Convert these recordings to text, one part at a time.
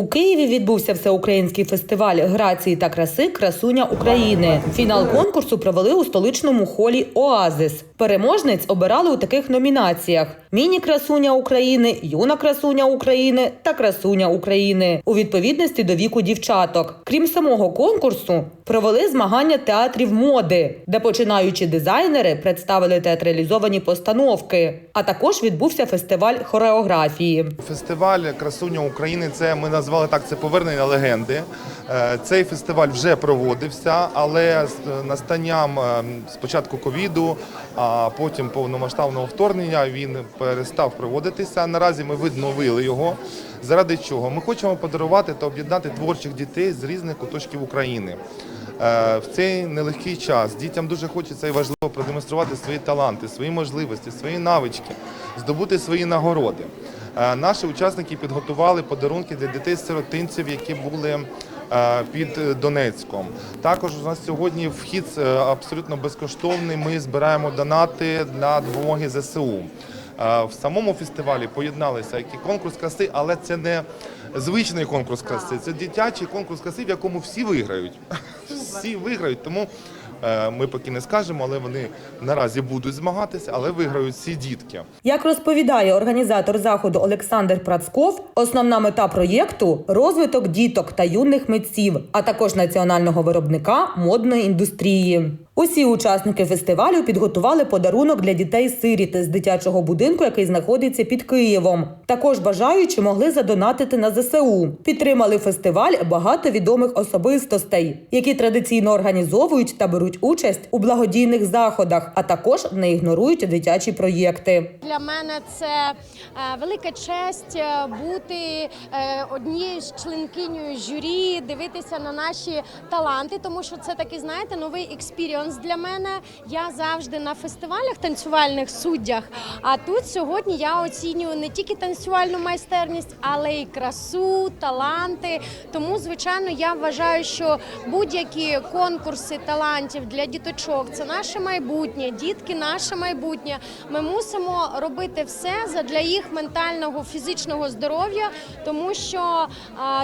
У Києві відбувся всеукраїнський фестиваль грації та краси Красуня України. Фінал конкурсу провели у столичному холі Оазис. Переможниць обирали у таких номінаціях: Міні-красуня України, юна красуня України та красуня України у відповідності до віку дівчаток. Крім самого конкурсу, провели змагання театрів моди, де починаючі дизайнери представили театралізовані постановки. А також відбувся фестиваль хореографії. Фестиваль Красуня України це ми назвали так. Це повернення легенди. Е, Цей фестиваль вже проводився, але з настанням е, спочатку ковіду, а потім повномасштабного вторгнення він перестав проводитися. Наразі ми відновили його. Заради чого? Ми хочемо подарувати та об'єднати творчих дітей з різних куточків України. Е, В цей нелегкий час дітям дуже хочеться і важливо продемонструвати свої таланти, свої можливості, свої навички, здобути свої нагороди. Е, Наші учасники підготували подарунки для дітей-сиротинців, які були під е, Донецьком. Також у нас сьогодні вхід е, абсолютно безкоштовний. Ми збираємо донати для допомоги ЗСУ. Е, В самому фестивалі поєдналися які конкурс краси, але це не звичний конкурс краси, це дитячий конкурс краси, в якому всі виграють. Всі виграють, тому ми поки не скажемо, але вони наразі будуть змагатися, але виграють всі дітки. Як розповідає організатор заходу Олександр Працков, основна мета проєкту розвиток діток та юних митців, а також національного виробника модної індустрії. Усі учасники фестивалю підготували подарунок для дітей-сиріт з дитячого будинку, який знаходиться під Києвом. Також бажаючі могли задонатити на ЗСУ. Підтримали фестиваль багато відомих особистостей, які традиційно організовують та беруть участь у благодійних заходах, а також не ігнорують дитячі проєкти. Для мене це е, велика честь е, бути е, однією з членкинею журі, дивитися на наші таланти, тому що це такий, знаєте, новий експіріонс для мене. Я завжди на фестивалях танцювальних суддях. А тут сьогодні я оцінюю не тільки танцювальну майстерність, але й красу, таланти. Тому, звичайно, я вважаю, що будь-які конкурси талантів для діточок це наше майбутнє, дітки, наше майбутнє. Ми мусимо робити все для їх ментального, фізичного здоров'я, тому що,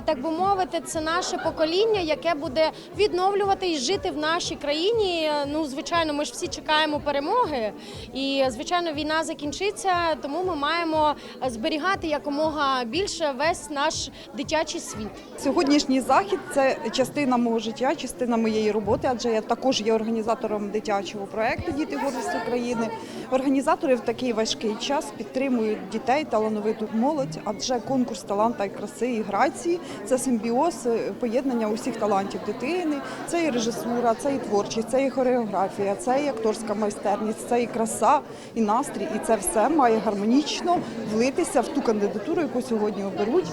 так би мовити, це наше покоління, яке буде відновлювати і жити в нашій країні. Ну, звичайно, ми ж всі чекаємо перемоги, і звичайно, війна закінчиться, тому ми маємо зберігати якомога більше весь наш дитячий світ. Сьогоднішній захід це частина мого життя, частина моєї роботи, адже я також є організатором дитячого проекту Діти гордість України. Організатори в такий важкий час підтримують дітей, талановиту молодь, адже конкурс таланта і краси і грації це симбіоз е, поєднання усіх талантів дитини. Це і режисура, це і творчість, це і хореографія, це і акторська майстерність, це і краса, і настрій. І це все має гармонічно влитися в ту кандидатуру, яку сьогодні оберуть.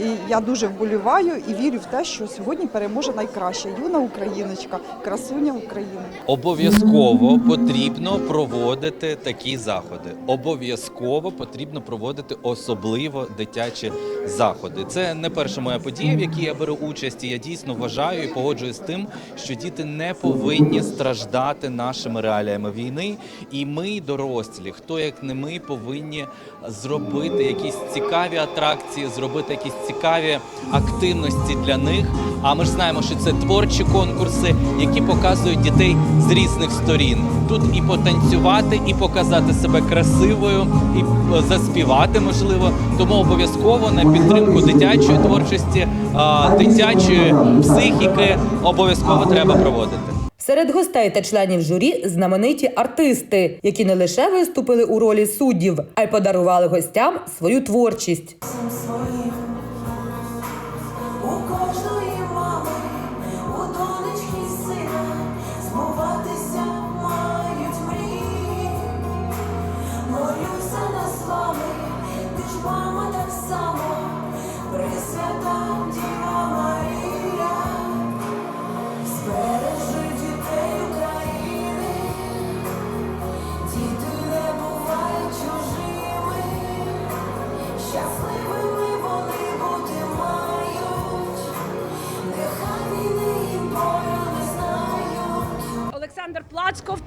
І я дуже вболіваю і вірю в те, що сьогодні переможе найкраща юна україночка, красуня України. Обов'язково потрібно проводити такі заходи. Обов'язково потрібно проводити особливо дитячі заходи. Це не перша моя подія, в якій я беру участь. І я дійсно вважаю і погоджуюсь з тим, що діти не повинні страждати нашими реаліями війни. І ми, дорослі, хто як не ми, повинні зробити якісь цікаві атракції, зробити якісь цікаві активності для них. А ми ж знаємо, що це творчі конкурси, які показують дітей з різних сторін. Тут і потанцювати, і показати себе красивою, і е, заспівати можливо. Тому обов'язково на підтримку дитячої творчості, дитячої психіки обов'язково треба проводити. Серед гостей та членів журі знамениті артисти, які не лише виступили у ролі суддів, а й подарували гостям свою творчість.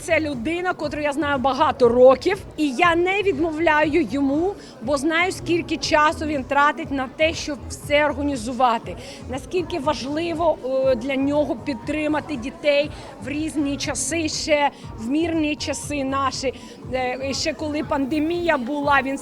Це людина, котру я знаю багато років, і я не відмовляю йому, бо знаю, скільки часу він тратить на те, щоб все організувати. Наскільки важливо е, для нього підтримати дітей в різні часи, ще в мирні часи наші. Е, Ще коли пандемія була, він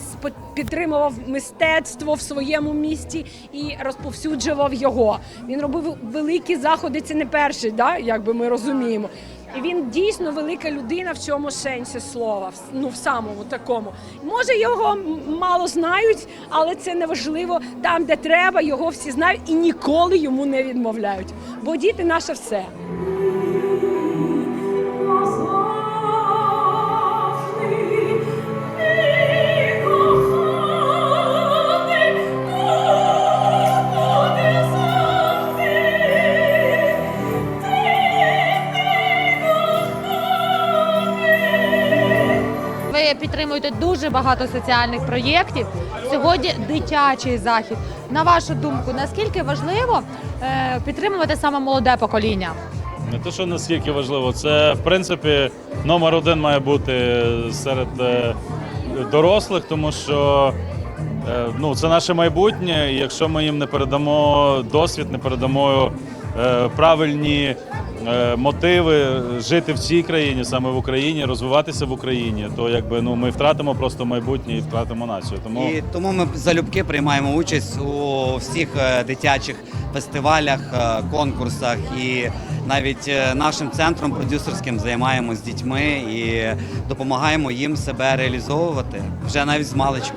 підтримував мистецтво в своєму місті і розповсюджував його. Він робив великі заходи. Це не перший, да, як би ми розуміємо. І він дійсно велика людина в цьому сенсі слова, ну в самому такому. Може, його мало знають, але це не важливо. Там, де треба, його всі знають і ніколи йому не відмовляють. Бо діти наше все. Підтримуєте дуже багато соціальних проєктів. Сьогодні дитячий захід. На вашу думку, наскільки важливо е, підтримувати саме молоде покоління? Не те, що наскільки важливо, це в принципі номер один має бути серед е, дорослих, тому що е, ну, це наше майбутнє. І якщо ми їм не передамо досвід, не передамо правильні е, мотиви жити в цій країні, саме в Україні, розвиватися в Україні, то якби ну ми втратимо просто майбутнє і втратимо націю. Тому І тому ми залюбки приймаємо участь у всіх е, дитячих фестивалях, е, конкурсах і навіть е, нашим центром продюсерським займаємося з дітьми і допомагаємо їм себе реалізовувати вже навіть з маличку.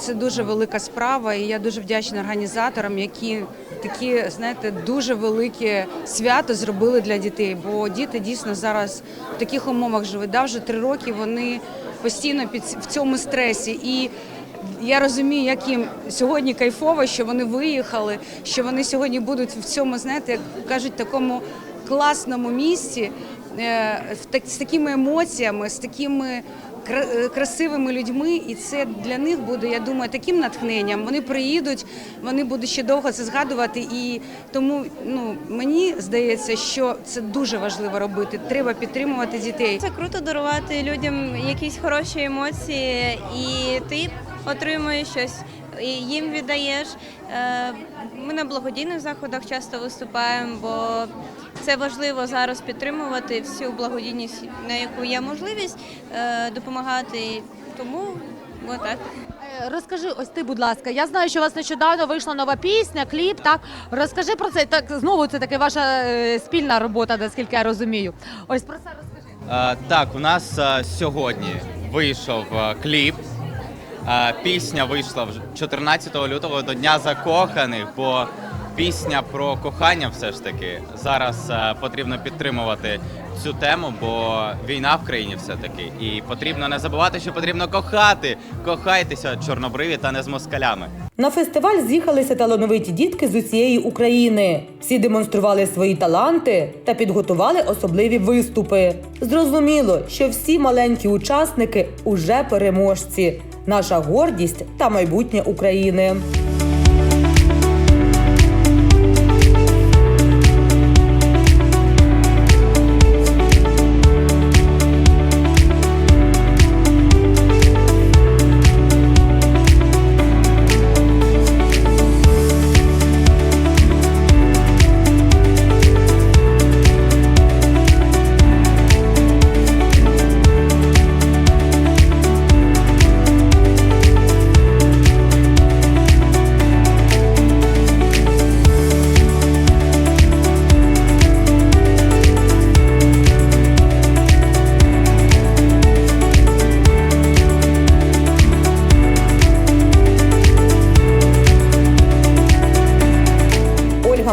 Це дуже велика справа, і я дуже вдячна організаторам, які такі, знаєте, дуже велике свято зробили для дітей. Бо діти дійсно зараз в таких умовах живуть. Да, вже три роки вони постійно під в цьому стресі. І я розумію, як їм сьогодні кайфово, що вони виїхали, що вони сьогодні будуть в цьому, знаєте, як кажуть, такому класному місці е, з такими емоціями, з такими е, красивими людьми, і це для них буде, я думаю, таким натхненням. Вони приїдуть, вони будуть ще довго це згадувати. І тому ну мені здається, що це дуже важливо робити. Треба підтримувати дітей. Це круто дарувати людям якісь хороші емоції, і ти отримуєш щось, і їм віддаєш. Е, Ми на благодійних заходах часто виступаємо, бо це важливо зараз підтримувати всю благодійність, на яку є можливість е, допомагати. Тому отак. Е, Розкажи, ось ти, будь ласка. Я знаю, що у вас нещодавно вийшла нова пісня, кліп. Так розкажи про це. Так знову це таки ваша спільна робота, наскільки я розумію. Ось про це розкажи. Е, Так, у нас е, сьогодні вийшов е, кліп. Пісня вийшла вже 14 лютого до Дня закоханих, бо пісня про кохання все ж таки. Зараз е, потрібно підтримувати цю тему, бо війна в країні все-таки. І потрібно не забувати, що потрібно кохати. Кохайтеся чорнобриві та не з москалями. На фестиваль з'їхалися талановиті дітки з усієї України. Всі демонстрували свої таланти та підготували особливі виступи. Зрозуміло, що всі маленькі учасники уже переможці, наша гордість та майбутнє України.